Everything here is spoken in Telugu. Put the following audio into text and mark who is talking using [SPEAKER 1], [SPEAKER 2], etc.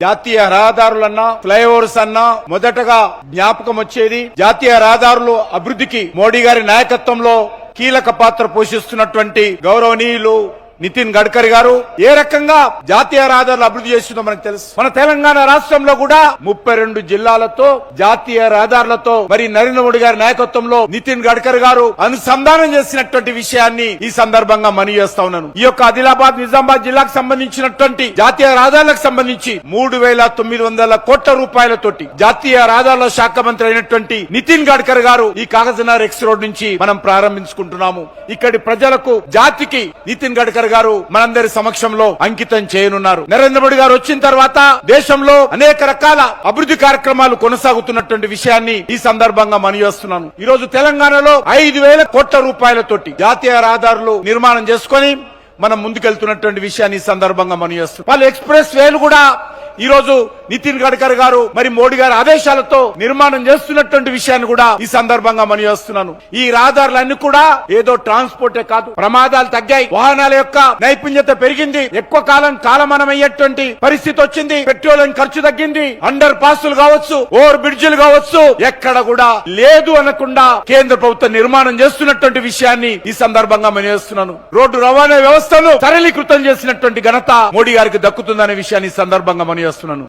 [SPEAKER 1] జాతీయ రహదారులన్నా ఫ్లైఓవర్స్ అన్నా మొదటగా జ్ఞాపకం వచ్చేది జాతీయ రహదారులు అభివృద్ధికి మోడీ గారి నాయకత్వంలో కీలక పాత్ర పోషిస్తున్నటువంటి గౌరవనీయులు నితిన్ గడ్కరీ గారు ఏ రకంగా జాతీయ రహదారులు అభివృద్ధి చేస్తుందో మనకు తెలుసు. మన తెలంగాణ రాష్ట్రంలో కూడా ముప్పై రెండు జిల్లాలతో జాతీయ రహదారులతో మరి నరేంద్ర మోడీ గారి నాయకత్వంలో నితిన్ గడ్కరీ గారు అనుసంధానం చేసినటువంటి విషయాన్ని ఈ సందర్భంగా మనీ చేస్తా ఉన్నాను. ఈ యొక్క ఆదిలాబాద్ నిజామాబాద్ జిల్లాకు సంబంధించినటువంటి జాతీయ రహదారులకు సంబంధించి మూడు వేల తొమ్మిది వందల కోట్ల రూపాయలతోటి జాతీయ రహదారుల శాఖ మంత్రి అయినటువంటి నితిన్ గడ్కరీ గారు ఈ కాగజనార్ ఎక్స్ రోడ్ నుంచి మనం ప్రారంభించుకుంటున్నాము. ఇక్కడి ప్రజలకు జాతికి నితిన్ గడ్కరీ గారు మనందరి సమక్షంలో అంకితం చేయనున్నారు. నరేంద్ర మోడీ గారు వచ్చిన తర్వాత దేశంలో అనేక రకాల అభివృద్ధి కార్యక్రమాలు కొనసాగుతున్నటువంటి విషయాన్ని ఈ సందర్భంగా మనియోస్తున్నాను ఈ రోజు తెలంగాణలో ఐదు వేల కోట్ల రూపాయలతోటి జాతీయ రహదారులు నిర్మాణం చేసుకొని మనం ముందుకెళ్తున్నటువంటి విషయాన్ని ఈ సందర్భంగా మనియోస్తున్నాం వాళ్ళు ఎక్స్ప్రెస్ వేలు కూడా ఈ రోజు నితిన్ గడ్కర్ గారు మరి మోడీ గారి ఆదేశాలతో నిర్మాణం చేస్తున్నటువంటి విషయాన్ని కూడా ఈ సందర్భంగా మనయోస్తున్నాను ఈ రహదారులన్నీ కూడా ఏదో ట్రాన్స్పోర్టే కాదు ప్రమాదాలు తగ్గాయి. వాహనాల యొక్క నైపుణ్యత పెరిగింది. ఎక్కువ కాలం కాలమానం అయ్యేటువంటి పరిస్థితి వచ్చింది. పెట్రోలియం ఖర్చు తగ్గింది. అండర్ పాసులు కావచ్చు ఓవర్ బ్రిడ్జిలు కావచ్చు ఎక్కడ కూడా లేదు అనకుండా కేంద్ర ప్రభుత్వం నిర్మాణం చేస్తున్నటువంటి విషయాన్ని ఈ సందర్భంగా మనం చేస్తున్నాను. రోడ్డు రవాణా వ్యవస్థను సరళీకృతం చేసినటువంటి ఘనత మోడీ గారికి దక్కుతుందనే విషయాన్ని ఈ సందర్భంగా మనం చేస్తున్నాను.